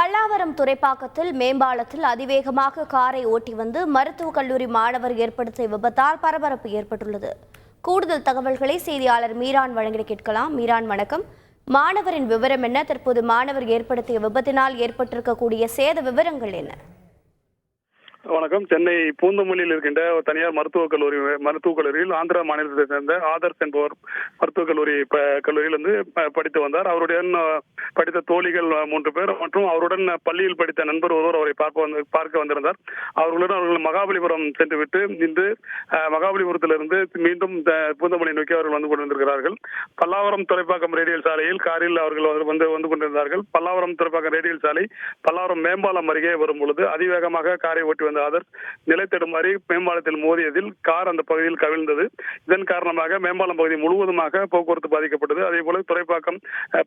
பல்லாவரம் துறைப்பாக்கத்தில் மேம்பாலத்தில் அதிவேகமாக காரை ஓட்டி வந்து மருத்துவக் கல்லூரி மாணவர் ஏற்படுத்திய விபத்தால் பரபரப்பு ஏற்பட்டுள்ளது. கூடுதல் தகவல்களை செய்தியாளர் மீரான் வழங்கிட கேட்கலாம். மீரான் வணக்கம். மாணவரின் விவரம் என்ன? தற்போது மாணவர் ஏற்படுத்திய விபத்தினால் ஏற்பட்டிருக்கக்கூடிய சேத விவரங்கள் என்ன? வணக்கம். சென்னை பூந்தமல்லியில் இருக்கின்ற ஒரு தனியார் மருத்துவக் கல்லூரி மருத்துவக் கல்லூரியில் ஆந்திரா மாநிலத்தை சேர்ந்த ஆதர்ஸ் என்பவர் மருத்துவக் கல்லூரி கல்லூரியில் வந்து படித்து வந்தார். அவருடன் படித்த தோழிகள் மூன்று பேர் மற்றும் அவருடன் பள்ளியில் படித்த நண்பர் ஒருவர் அவரை பார்க்க வந்து பார்க்க வந்திருந்தார். அவர்களுடன் அவர்கள் மகாபலிபுரம் சென்றுவிட்டு இன்று மகாபலிபுரத்திலிருந்து மீண்டும் பூந்தமல்லி நோக்கி அவர்கள் வந்து கொண்டிருந்திருக்கிறார்கள். பல்லாவரம் துறைப்பாக்கம் ரேடியல் சாலையில் காரில் அவர்கள் வந்து- வந்து வந்து கொண்டிருந்தார்கள். பல்லாவரம் துறைப்பாக்கம் ரேடியல் சாலை பல்லாவரம் மேம்பாலம் அருகே வரும் பொழுது அதிவேகமாக காரை ஓட்டி வந்த ஆதர் நிலை தடுமாறி மேம்பாலத்தில் மோதியதில் கார் அந்த பகுதியில் கவிழ்ந்தது. இதன் காரணமாக மேம்பாலம் பகுதி முழுவதுமாக போக்குவரத்து பாதிக்கப்பட்டது. அதே போல துறைப்பாக்கம்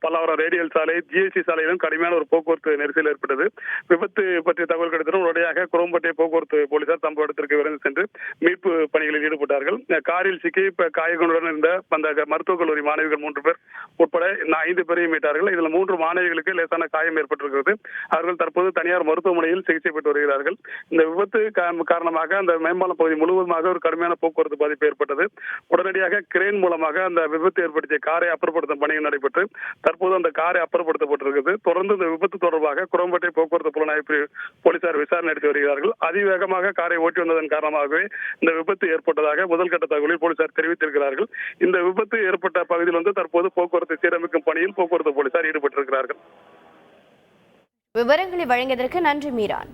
பல்லாவரம் ரேடியல் சாலை ஜிஎஸ்டி சாலையிலும் கடுமையான ஒரு போக்குவரத்து நெரிசல் ஏற்பட்டது. விபத்து பற்றிய தகவல் கிடைத்ததும் உடனடியாக குரம்பட்டை போக்குவரத்து போலீசார் சம்பவ இடத்திற்கு விரைந்து சென்று மீட்பு பணிகளில் ஈடுபட்டார்கள். காரில் சிக்கி இப்ப காயங்களுடன் இருந்த அந்த மருத்துவக் கல்லூரி மாணவிகள் மூன்று பேர் உட்பட ஐந்து பேரையும் மீட்டார்கள். இதில் மூன்று மாணவிகளுக்கு லேசான காயம் ஏற்பட்டிருக்கிறது. அவர்கள் தற்போது தனியார் மருத்துவமனையில் சிகிச்சை பெற்று வருகிறார்கள். இந்த விபத்து விபத்து காரணமாக அந்த மேம்பாலம் பகுதி முழுவதுமாக ஒரு கடுமையான போக்குவரத்து பாதிப்பு ஏற்பட்டது. உடனடியாக கிரேன் மூலமாக அந்த விபத்து ஏற்படுத்திய காரை அப்புறப்படுத்தும் பணிகள் நடைபெற்று தற்போது அந்த காரை அப்புறப்படுத்தப்பட்டிருக்கிறது தொடர்ந்து இந்த விபத்து தொடர்பாக குரம்பட்டை போக்குவரத்து புலனாய்வு போலீசார் விசாரணை நடத்தி வருகிறார்கள். அதிவேகமாக காரை ஓட்டி வந்ததன் காரணமாகவே இந்த விபத்து ஏற்பட்டதாக முதல்கட்ட தகவலில் போலீசார் தெரிவித்திருக்கிறார்கள். இந்த விபத்து ஏற்பட்ட பகுதியில் வந்து தற்போது போக்குவரத்து சீரமைக்கும் பணியில் போக்குவரத்து போலீசார் ஈடுபட்டிருக்கிறார்கள். விவரங்களை வழங்கியதற்கு நன்றி மீரான்.